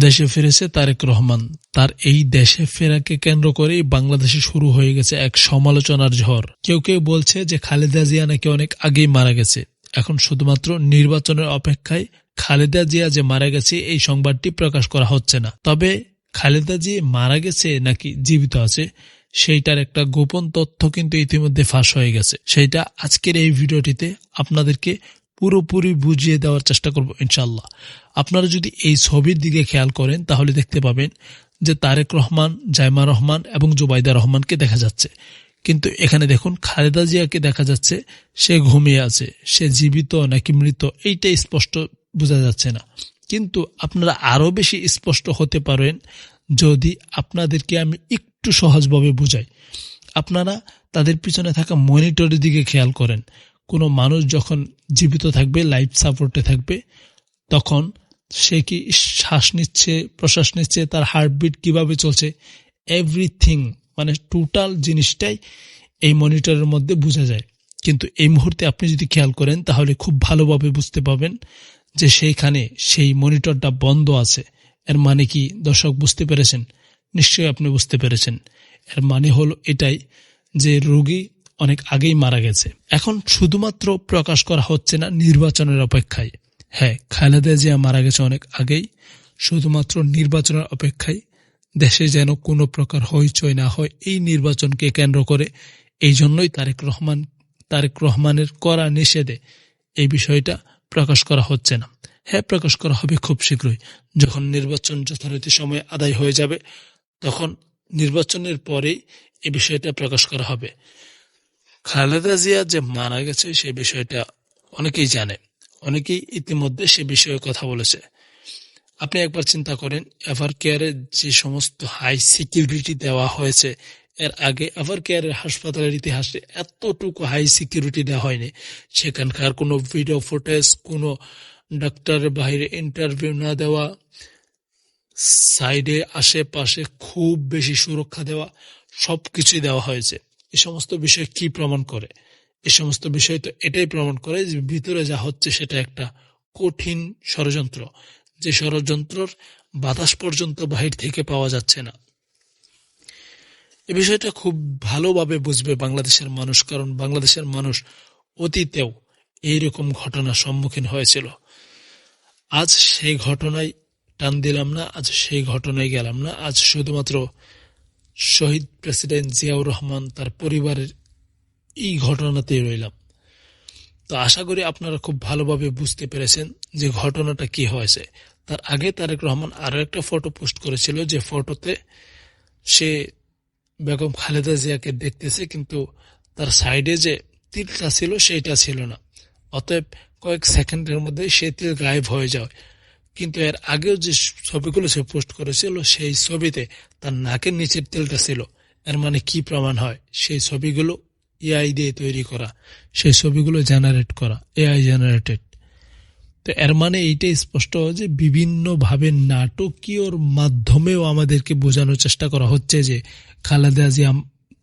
দেশে ফিরেছে তারেক রহমান। তার এই দেশে ফেরাকে কেন্দ্র করেই বাংলাদেশে শুরু হয়ে গেছে এক সমালোচনার ঝড়। কেউ কেউ বলছে যে খালেদা জিয়া নাকি অনেক আগেই মারা গেছে। এখন শুধুমাত্র নির্বাচনের অপেক্ষায় খালেদা জিয়া যে মারা গেছে, এই সংবাদটি প্রকাশ করা হচ্ছে না। তবে খালেদা জি মারা গেছে নাকি জীবিত আছে, সেইটার একটা গোপন তথ্য কিন্তু ইতিমধ্যে ফাঁস হয়ে গেছে। সেইটা আজকের এই ভিডিওটিতে আপনাদেরকে পুরোপুরি বুঝিয়ে দেওয়ার চেষ্টা করব ইনশাল্লাহ আপনারা যদি এই ছবির দিকে খেয়াল করেন, তাহলে দেখতে পাবেন যে তারেক রহমান, জাইমা রহমান এবং জুবাইদা রহমানকে দেখা যাচ্ছে। কিন্তু এখানে দেখুন, খালেদা জিয়াকে দেখা যাচ্ছে, সে ঘুমিয়ে আছে, সে জীবিত নাকি মৃত এইটা স্পষ্ট বোঝা যাচ্ছে না। কিন্তু আপনারা আরও বেশি স্পষ্ট হতে পারেন যদি আপনাদেরকে আমি একটু সহজভাবে বুঝাই। আপনারা তাদের পিছনে থাকা মনিটরের দিকে খেয়াল করেন। কোনো মানুষ যখন জীবিত থাকবে লাইফ সাপোর্টে থাকবে, তখন সে কি শ্বাস নিচ্ছে, প্রশ্বাস নিচ্ছে, তার হার্টবিট কীভাবে চলছে এভরিথিং মানে টোটাল জিনিসটাই এই মনিটরের মধ্যে বোঝা যায়। কিন্তু এই মুহূর্তে আপনি যদি খেয়াল করেন, তাহলে খুব ভালোভাবে বুঝতে পাবেন যে সেইখানে সেই মনিটরটা বন্ধ আছে। এর মানে কি? দর্শক বুঝতে পেরেছেন? নিশ্চয়ই আপনি বুঝতে পেরেছেন। এর মানে হলো এটাই যে রোগী অনেক আগেই মারা গেছে। এখন শুধুমাত্র প্রকাশ করা হচ্ছে না নির্বাচনের অপেক্ষায়। হ্যাঁ খালেদা জিয়া মারা গেছে অনেক আগেই। শুধুমাত্র নির্বাচনের অপেক্ষায় দেশে যেন কোনো প্রকার হইচই না হয়, এই নির্বাচনকে কেন্দ্র করে। এই জন্যই তারেক রহমান, তারেক রহমানের করা নিষেধে এই বিষয়টা প্রকাশ করা হচ্ছে না। হ্যাঁ প্রকাশ করা হবে খুব শীঘ্রই। যখন নির্বাচন যথারীতি সময় আদায় হয়ে যাবে, তখন নির্বাচনের পরেই এই বিষয়টা প্রকাশ করা হবে। খালেদা জিয়া যে মারা গেছে সে বিষয়টা অনেকেই জানে। অনেকেই ইতিমধ্যে সে বিষয়ে কথা বলেছে। আপনি একবার চিন্তা করেন এভার কেয়ারের যে সমস্ত হাই সিকিউরিটি দেওয়া হয়েছে, এর আগে এভার কেয়ারের হাসপাতালের ইতিহাসে এতটুকু হাই সিকিউরিটি দেওয়া হয়নি। সেখানকার কোনো ভিডিও ফুটেজ কোনো ডাক্তারের বাইরে ইন্টারভিউ না দেওয়া সাইডে আশেপাশে খুব বেশি সুরক্ষা দেওয়া সব কিছুই দেওয়া হয়েছে। এই সমস্ত বিষয় কি প্রমাণ করে? এই সমস্ত বিষয় তো এটাই প্রমাণ করে যে ভিতরে যা হচ্ছে সেটা একটা কঠিন ষড়যন্ত্র। যে ষড়যন্ত্রর বাতাস পর্যন্ত বাহির থেকে পাওয়া যাচ্ছে না। এ বিষয়টা খুব ভালোভাবে বুঝবে বাংলাদেশের মানুষ, কারণ বাংলাদেশের মানুষ অতীতেও এইরকম ঘটনার সম্মুখীন হয়েছিল। আজ সেই ঘটনায় টান দিলাম না, আজ সেই ঘটনায় গেলাম না, আজ শুধুমাত্র শহীদ প্রেসিডেন্ট জিয়াউর রহমান তার পরিবারের এই ঘটনাতেই রইলাম। তো আশা করি আপনারা খুব ভালোভাবে বুঝতে পেরেছেন যে ঘটনাটা কি হয়েছে। তার আগে তারেক রহমান আরও একটা ফটো পোস্ট করেছিল, যে ফটোতে সে বেগম খালেদা জিয়াকে দেখতেছে, কিন্তু তার সাইডে যে তিলটা ছিল, সেইটা ছিল না। অতএব কয়েক সেকেন্ডের মধ্যে সে তিল গায়েব হয়ে যায়। কিন্তু এর আগেও যে ছবিগুলো সে পোস্ট করেছিল, সেই ছবিতে তার নাকের নিচের তেলটা ছিল। এর মানে কি প্রমাণ হয়? সেই ছবিগুলো এআই দিয়ে তৈরি করা, সেই ছবিগুলো জেনারেট করা এআই জেনারেটেড তো এর মানে এইটাই স্পষ্ট যে বিভিন্নভাবে নাটকীয়র মাধ্যমেও আমাদেরকে বোঝানোর চেষ্টা করা হচ্ছে যে খালেদা জিয়া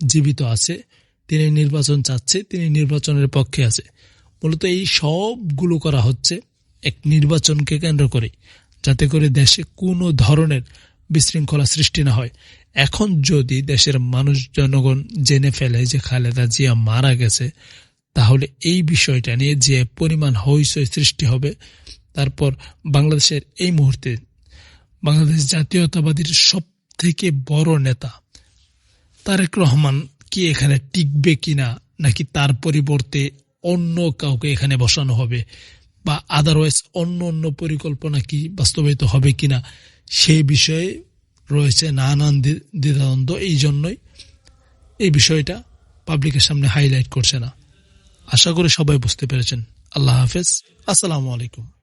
জীবিত আছে, তিনি নির্বাচন চাচ্ছে, তিনি নির্বাচনের পক্ষে আছে। মূলত এই সবগুলো করা হচ্ছে। এক নির্বাচনকে কেন্দ্র করে, যাতে করে দেশে কোনো ধরনের বিশৃঙ্খলা সৃষ্টি না হয়। এখন যদি দেশের মানুষ, জনগণ জেনে ফেলে যে খালেদা জিয়া মারা গেছে, তাহলে এই বিষয়টা নিয়ে যে পরিমাণ হইচই সৃষ্টি হবে, তারপর বাংলাদেশের এই মুহূর্তে বাংলাদেশ জাতীয়তাবাদীর সব থেকে বড় নেতা তারেক রহমান কি এখানে টিকবে কিনা, নাকি তার পরিবর্তে অন্য কাউকে এখানে বসানো হবে বা আদারওয়াইজ অন্য অন্য পরিকল্পনা কি বাস্তবায়িত হবে কিনা সেই বিষয়ে রয়েছে নানান দ্বিধাদ্বন্দ্ব। এই জন্যই এই বিষয়টা পাবলিকের সামনে হাইলাইট করছে না। আশা করি সবাই বুঝতে পেরেছেন। আল্লাহ হাফেজ। আসসালামু আলাইকুম।